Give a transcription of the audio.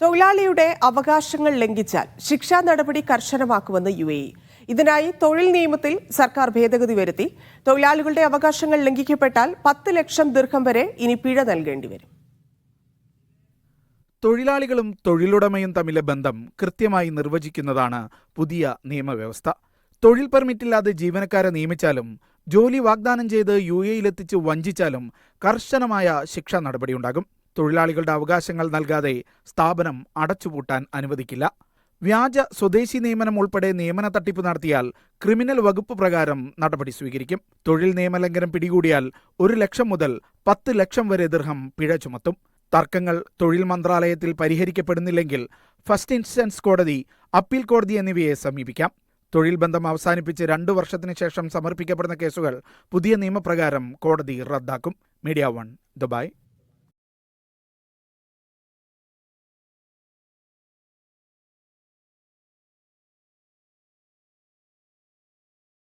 തൊഴിലാളിയുടെ അവകാശങ്ങൾ ലംഘിച്ചാൽ ശിക്ഷാ നടപടി കർശനമാക്കുമെന്ന് യു എ ഇ. ഇതിനായി തൊഴിൽ നിയമത്തിൽ സർക്കാർ ഭേദഗതി വരുത്തി. തൊഴിലാളികളുടെ അവകാശങ്ങൾ ലംഘിക്കപ്പെട്ടാൽ പത്ത് ലക്ഷം ദീർഘം വരെ ഇനി പിഴ നൽകേണ്ടി വരും. തൊഴിലാളികളും തൊഴിലുടമയും തമ്മിലെ ബന്ധം കൃത്യമായി നിർവചിക്കുന്നതാണ് പുതിയ നിയമവ്യവസ്ഥ. തൊഴിൽ പെർമിറ്റില്ലാതെ ജീവനക്കാരെ നിയമിച്ചാലും ജോലി വാഗ്ദാനം ചെയ്ത് യു എയിലെത്തിച്ച് വഞ്ചിച്ചാലും കർശനമായ ശിക്ഷാ നടപടിയുണ്ടാകും. തൊഴിലാളികളുടെ അവകാശങ്ങൾ നൽകാതെ സ്ഥാപനം അടച്ചുപൂട്ടാൻ അനുവദിക്കില്ല. വ്യാജ സ്വദേശി നിയമനം ഉൾപ്പെടെ നിയമന തട്ടിപ്പ് നടത്തിയാൽ ക്രിമിനൽ വകുപ്പ് പ്രകാരം നടപടി സ്വീകരിക്കും. തൊഴിൽ നിയമലംഘനം പിടികൂടിയാൽ ഒരു ലക്ഷം മുതൽ പത്ത് ലക്ഷം വരെ ദീർഘം പിഴ ചുമത്തും. തർക്കങ്ങൾ തൊഴിൽ മന്ത്രാലയത്തിൽ പരിഹരിക്കപ്പെടുന്നില്ലെങ്കിൽ ഫസ്റ്റ് ഇൻസ്റ്റൻസ് കോടതി അപ്പീൽ കോടതി എന്നിവയെ സമീപിക്കാം. തൊഴിൽ ബന്ധം അവസാനിപ്പിച്ച് രണ്ടു വർഷത്തിന് ശേഷം സമർപ്പിക്കപ്പെടുന്ന കേസുകൾ പുതിയ നിയമപ്രകാരം കോടതി റദ്ദാക്കും. Media one Dubai.